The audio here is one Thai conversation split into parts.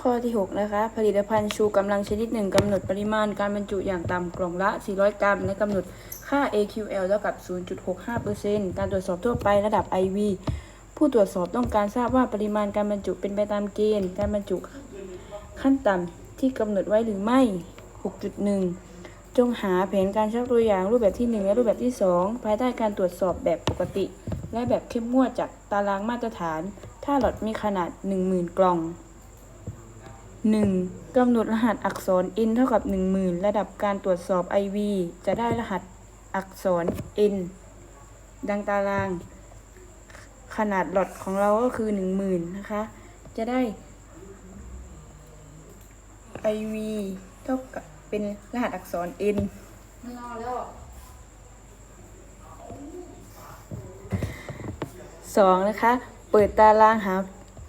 ข้อที่ 6 นะคะ ผลิตภัณฑ์ชูกำลังชนิดหนึ่งกำหนดปริมาณการบรรจุอย่างต่ำกล่องละ 400 กรัม และกำหนดค่า AQL เท่ากับ 0.65%การตรวจสอบทั่วไประดับ IV ผู้ตรวจสอบต้องการทราบว่าปริมาณการบรรจุเป็นไปตามเกณฑ์ การบรรจุขั้นต่ำที่กำหนดไว้หรือไม่ 6.1 จงหาแผนการชักตัวอย่างรูปแบบที่ 1 และรูปแบบที่ 2 ภายใต้การตรวจสอบแบบปกติ และแบบเข้มงวดจากตารางมาตรฐาน ถ้าหลอดมีขนาด 10,000 กล่อง 1. กำหนดรหัสอักษร n เท่ากับ 10,000 ระดับการตรวจสอบ IV จะได้รหัสอักษร n ดังตาราง ขนาดหลอดของเราก็คือ 10,000 นะคะ จะได้ IV เท่ากับเป็นรหัสอักษร n ไม่นอนแล้ว 2. นะคะ เปิดตารางหา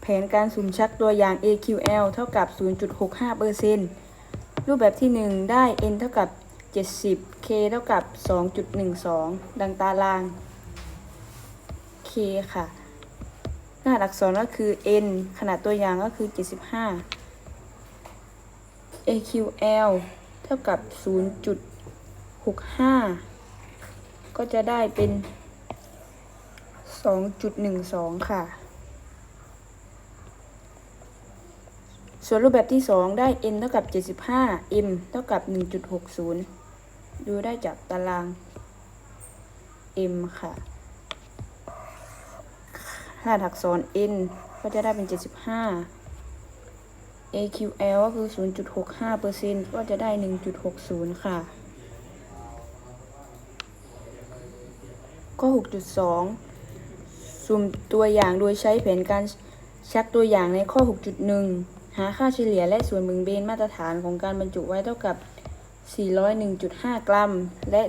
แผนการสุ่มชักตัวอย่าง AQL เท่ากับ 0.65%รูปแบบที่ 1 ได้ n เท่ากับ 70 k เท่ากับ 2.12 ดังตาราง k ค่ะรหัสอักษรก็คือ n ขนาดตัวอย่างก็คือ 75 AQL เท่ากับ 0.65 ก็จะได้เป็น 2.12 ค่ะ ส่วนรูปแบบที่ 2 ได้ n เท่ากับ 75 m เท่ากับ 1.60 ดูได้จากตาราง m ค่ะรหัสอักษร n ก็จะได้เป็น 75 AQL ก็คือ 0.65%ก็จะได้ 1.60 ค่ะ ข้อ 6.2 สุ่มตัวอย่างโดยใช้แผนการชักตัวอย่างในข้อ 6.1 หาค่าเฉลี่ยและส่วนมึงเบนมาตรฐานของการบรรจุไว้เท่ากับ 401.5 กรัม และ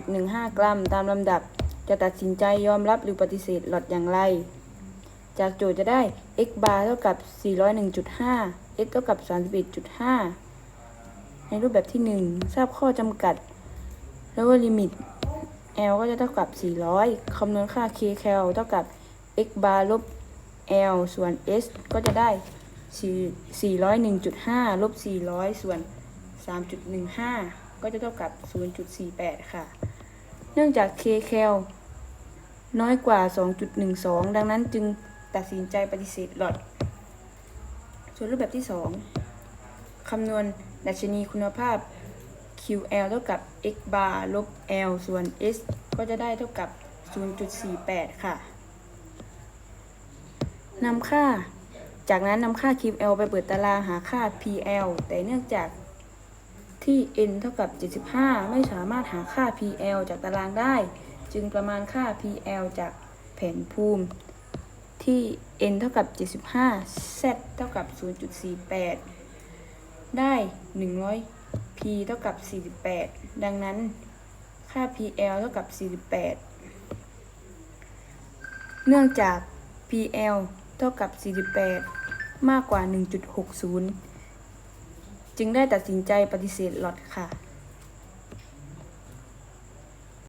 3.15 กรัม ตามลำดับ จะตัดสินใจยอมรับหรือปฏิเสธหลอดอย่างไร จากโจทย์จะได้ x bar เท่ากับ 401.5 x เท่ากับ 31.5 ในรูปแบบที่ 1 ทราบข้อจำกัด แล้วว่าลิมิต L ก็จะเท่ากับ 400 คำนวณค่า k cal เท่ากับ x bar ลบ L ส่วน S ก็จะได้ 401.5 ลบ 400 ส่วน 3.15 ก็จะเท่ากับ 0.48 ค่ะ เนื่องจาก k cal น้อยกว่า 2.12 ดังนั้นจึงตัดสินใจปฏิเสธหลอด ส่วนรูปแบบที่ 2 คำนวณดัชนีคุณภาพ QL เท่ากับ x bar ลบ L ส่วน S ก็จะได้เท่ากับ 0.48 ค่ะ นำค่า จากนั้นนำค่า QL ไปเปิดตารางหาค่า PL แต่เนื่องจากที่ n เท่ากับ 75 ไม่สามารถหาค่า PL จากตารางได้ จึงประมาณค่า PL จากแผนภูมิ ที่ n เท่ากับ 75 z เท่ากับ 0.48 ได้ 100 p เท่ากับ 48 ดังนั้นค่า pl เท่ากับ 48 เนื่องจาก pl เท่ากับ 48 มากกว่า 1.60 จึงได้ตัดสินใจปฏิเสธหลอดค่ะ